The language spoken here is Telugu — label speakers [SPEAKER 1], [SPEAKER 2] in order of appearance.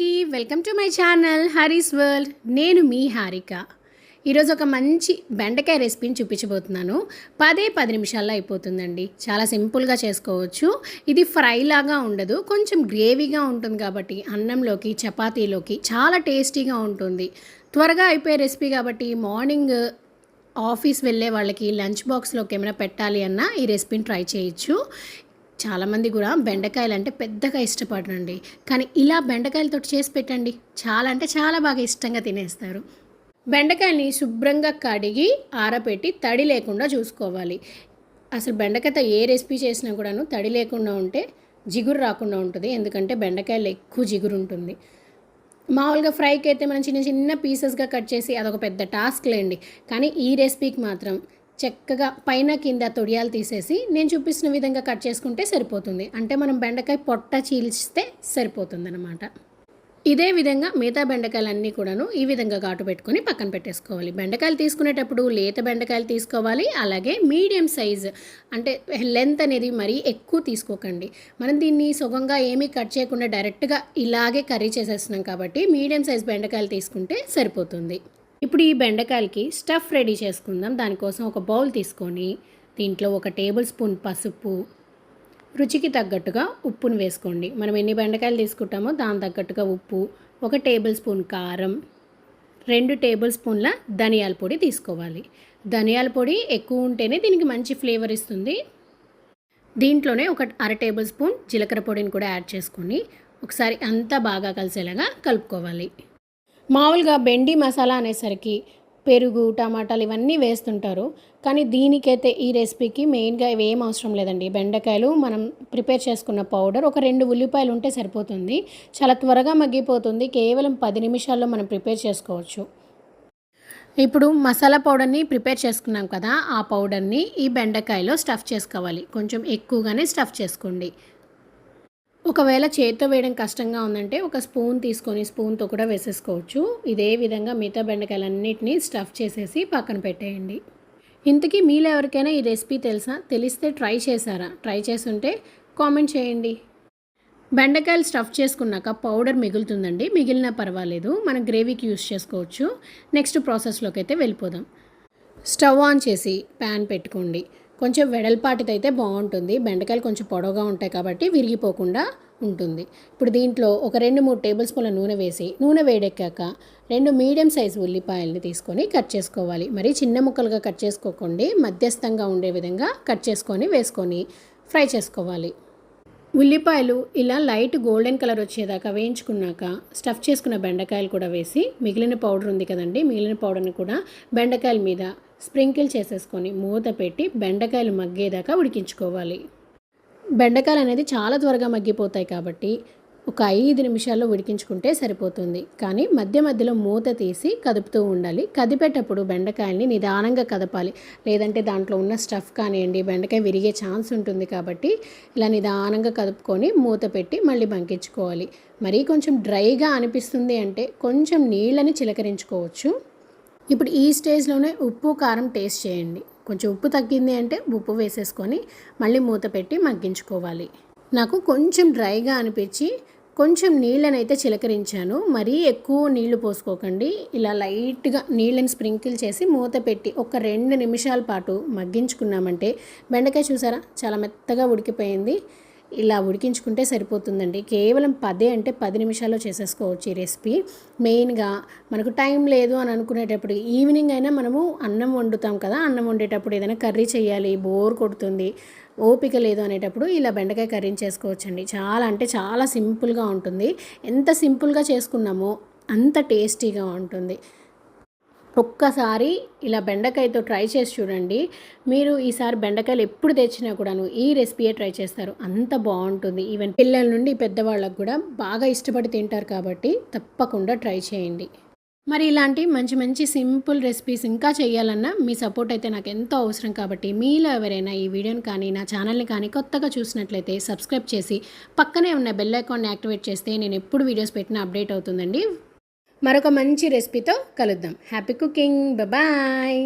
[SPEAKER 1] Welcome to my channel Haris world. నేను మీ హారిక. ఈరోజు ఒక మంచి బెండకాయ రెసిపీని చూపించబోతున్నాను. పదే పది నిమిషాల్లో అయిపోతుందండి. చాలా సింపుల్గా చేసుకోవచ్చు. ఇది ఫ్రై లాగా ఉండదు. కొంచెం గ్రేవీగా ఉంటుంది కాబట్టి అన్నంలోకి చపాతీలోకి చాలా టేస్టీగా ఉంటుంది. త్వరగా అయిపోయే రెసిపీ కాబట్టి మార్నింగ్ ఆఫీస్ వెళ్ళే వాళ్ళకి లంచ్ బాక్స్లోకి ఏమైనా పెట్టాలి అన్నా ఈ రెసిపీని ట్రై చేయొచ్చు. చాలామంది కూడా బెండకాయలు అంటే పెద్దగా ఇష్టపడరండి. కానీ ఇలా బెండకాయలతో చేసి పెట్టండి. చాలా అంటే చాలా బాగా ఇష్టంగా తినేస్తారు. బెండకాయని శుభ్రంగా కడిగి ఆరబెట్టి తడి లేకుండా చూసుకోవాలి. అసలు బెండకాయతో ఏ రెసిపీ చేసినా కూడాను తడి లేకుండా ఉంటే జిగురు రాకుండా ఉంటుంది. ఎందుకంటే బెండకాయలు ఎక్కువ జిగురు ఉంటుంది. మామూలుగా ఫ్రైకి అయితే మనం చిన్న చిన్న పీసెస్గా కట్ చేసి అదొక పెద్ద టాస్క్ లేండి. కానీ ఈ రెసిపీకి మాత్రం చక్కగా పైన కింద తొడియాలు తీసేసి నేను చూపిస్తున్న విధంగా కట్ చేసుకుంటే సరిపోతుంది. అంటే మనం బెండకాయ పొట్ట చీల్చితే సరిపోతుంది అనమాట ఇదే విధంగా మిగతా బెండకాయలన్నీ కూడాను ఈ విధంగా ఘాటు పెట్టుకొని పక్కన పెట్టేసుకోవాలి. బెండకాయలు తీసుకునేటప్పుడు లేత బెండకాయలు తీసుకోవాలి. అలాగే మీడియం సైజ్ అంటే లెంత్ అనేది మరీ ఎక్కువ తీసుకోకండి. మనం దీన్ని సుగంగా ఏమీ కట్ చేయకుండా డైరెక్ట్గా ఇలాగే కర్రీ చేసేస్తున్నాం కాబట్టి మీడియం సైజ్ బెండకాయలు తీసుకుంటే సరిపోతుంది. ఇప్పుడు ఈ బెండకాయలకి స్టఫ్ రెడీ చేసుకుందాం. దానికోసం ఒక బౌల్ తీసుకొని దీంట్లో ఒక టేబుల్ స్పూన్ పసుపు రుచికి తగ్గట్టుగా ఉప్పును వేసుకోండి. మనం ఎన్ని బెండకాయలు తీసుకుంటామో దాని తగ్గట్టుగా ఉప్పు ఒక టేబుల్ స్పూన్ కారం రెండు టేబుల్ స్పూన్ల ధనియాల పొడి తీసుకోవాలి. ధనియాల పొడి ఎక్కువ ఉంటేనే దీనికి మంచి ఫ్లేవర్ ఇస్తుంది. దీంట్లోనే ఒక అర టేబుల్ స్పూన్ జీలకర్ర పొడిని కూడా యాడ్ చేసుకొని ఒకసారి అంతా బాగా కలిసేలాగా కలుపుకోవాలి. మామూలుగా బెండి మసాలా అనేసరికి పెరుగు టమాటాలు ఇవన్నీ వేస్తుంటారు. కానీ దీనికైతే ఈ రెసిపీకి మెయిన్గా ఏం అవసరం లేదండి. బెండకాయలు మనం ప్రిపేర్ చేసుకున్న పౌడర్ ఒక రెండు ఉల్లిపాయలు ఉంటే సరిపోతుంది. చాలా త్వరగా మగ్గిపోతుంది. కేవలం పది నిమిషాల్లో మనం ప్రిపేర్ చేసుకోవచ్చు. ఇప్పుడు మసాలా పౌడర్ని ప్రిపేర్ చేసుకున్నాం కదా ఆ పౌడర్ని ఈ బెండకాయలో స్టఫ్ చేసుకోవాలి. కొంచెం ఎక్కువగానే స్టఫ్ చేసుకోండి. ఒకవేళ చేత్తో వేయడం కష్టంగా ఉందంటే ఒక స్పూన్ తీసుకొని స్పూన్తో కూడా వేసేసుకోవచ్చు. ఇదే విధంగా మిగతా బెండకాయలన్నింటినీ స్టఫ్ చేసేసి పక్కన పెట్టేయండి. ఇంతకీ మీలో ఎవరికైనా ఈ రెసిపీ తెలుసా? తెలిస్తే ట్రై చేశారా? ట్రై చేస్తుంటే కామెంట్ చేయండి. బెండకాయలు స్టఫ్ చేసుకున్నాక పౌడర్ మిగులుతుందండి. మిగిలినా పర్వాలేదు. మనం గ్రేవీకి యూస్ చేసుకోవచ్చు. నెక్స్ట్ ప్రాసెస్లోకి అయితే వెళ్ళిపోదాం. స్టవ్ ఆన్ చేసి ప్యాన్ పెట్టుకోండి. కొంచెం వెడల్పాటిది అయితే బాగుంటుంది. బెండకాయలు కొంచెం పొడవుగా ఉంటాయి కాబట్టి విరిగిపోకుండా ఉంటుంది. ఇప్పుడు దీంట్లో ఒక రెండు మూడు టేబుల్ స్పూన్ల నూనె వేసి నూనె వేడెక్కాక రెండు మీడియం సైజు ఉల్లిపాయలని తీసుకొని కట్ చేసుకోవాలి. మరి చిన్న ముక్కలుగా కట్ చేసుకోకండి. మధ్యస్థంగా ఉండే విధంగా కట్ చేసుకొని వేసుకొని ఫ్రై చేసుకోవాలి. ఉల్లిపాయలు ఇలా లైట్ గోల్డెన్ కలర్ వచ్చేదాకా వేయించుకున్నాక స్టఫ్ చేసుకున్న బెండకాయలు కూడా వేసి మిగిలిన పౌడర్ ఉంది కదండి మిగిలిన పౌడర్ని కూడా బెండకాయల మీద స్ప్రింకిల్ చేసేసుకొని మూత పెట్టి బెండకాయలు మగ్గేదాకా ఉడికించుకోవాలి. బెండకాయలు అనేది చాలా త్వరగా మగ్గిపోతాయి కాబట్టి ఒక ఐదు నిమిషాల్లో ఉడికించుకుంటే సరిపోతుంది. కానీ మధ్య మధ్యలో మూత తీసి కదుపుతూ ఉండాలి. కదిపేటప్పుడు బెండకాయల్ని నిదానంగా కదపాలి. లేదంటే దాంట్లో ఉన్న స్టఫ్ కానివ్వండి బెండకాయ విరిగే ఛాన్స్ ఉంటుంది కాబట్టి ఇలా నిదానంగా కదుపుకొని మూత పెట్టి మళ్ళీ బంకించుకోవాలి. మరీ కొంచెం డ్రైగా అనిపిస్తుంది అంటే కొంచెం నీళ్ళని చిలకరించుకోవచ్చు. ఇప్పుడు ఈ స్టేజ్లోనే ఉప్పు కారం టేస్ట్ చేయండి. కొంచెం ఉప్పు తగ్గింది అంటే ఉప్పు వేసేసుకొని మళ్ళీ మూత పెట్టి మగ్గించుకోవాలి. నాకు కొంచెం డ్రైగా అనిపించి కొంచెం నీళ్ళనైతే చిలకరించాను. మరీ ఎక్కువ నీళ్ళు పోసుకోకండి. ఇలా లైట్గా నీళ్ళని స్ప్రింకిల్ చేసి మూత పెట్టి ఒక రెండు నిమిషాల పాటు మగ్గించుకున్నామంటే బెండకాయ చూసారా? చాలా మెత్తగా ఉడికిపోయింది. ఇలా ఉడికించుకుంటే సరిపోతుందండి. కేవలం పదే అంటే పది నిమిషాల్లో చేసేసుకోవచ్చు ఈ రెసిపీ. మెయిన్గా మనకు టైం లేదు అని అనుకునేటప్పుడు ఈవినింగ్ అయినా మనము అన్నం వండుతాం కదా? అన్నం వండేటప్పుడు ఏదైనా కర్రీ చేయాలి బోర్ కొడుతుంది ఓపిక లేదు అనేటప్పుడు ఇలా బెండకాయ కర్రీని చేసుకోవచ్చండి. చాలా అంటే చాలా సింపుల్గా ఉంటుంది. ఎంత సింపుల్గా చేసుకున్నామో అంత టేస్టీగా ఉంటుంది. ఒక్కసారి ఇలా బెండకాయతో ట్రై చేసి చూడండి. మీరు ఈసారి బెండకాయలు ఎప్పుడు తెచ్చినా కూడాను ఈ రెసిపీయే ట్రై చేస్తారు. అంత బాగుంటుంది. ఈవెన్ పిల్లల నుండి పెద్దవాళ్ళకు కూడా బాగా ఇష్టపడి తింటారు కాబట్టి తప్పకుండా ట్రై చేయండి. మరి ఇలాంటి మంచి మంచి సింపుల్ రెసిపీస్ ఇంకా చేయాలన్నా మీ సపోర్ట్ అయితే నాకు ఎంతో అవసరం కాబట్టి మీలో ఎవరైనా ఈ వీడియోని కానీ నా ఛానల్ని కానీ కొత్తగా చూసినట్లయితే సబ్స్క్రైబ్ చేసి పక్కనే ఉన్న బెల్ ఐకాన్ని యాక్టివేట్ చేస్తే నేను ఎప్పుడు వీడియోస్ పెట్టినా అప్డేట్ అవుతుందండి. మరొక మంచి రెసిపీతో కలుద్దాం. Happy cooking. బాయ్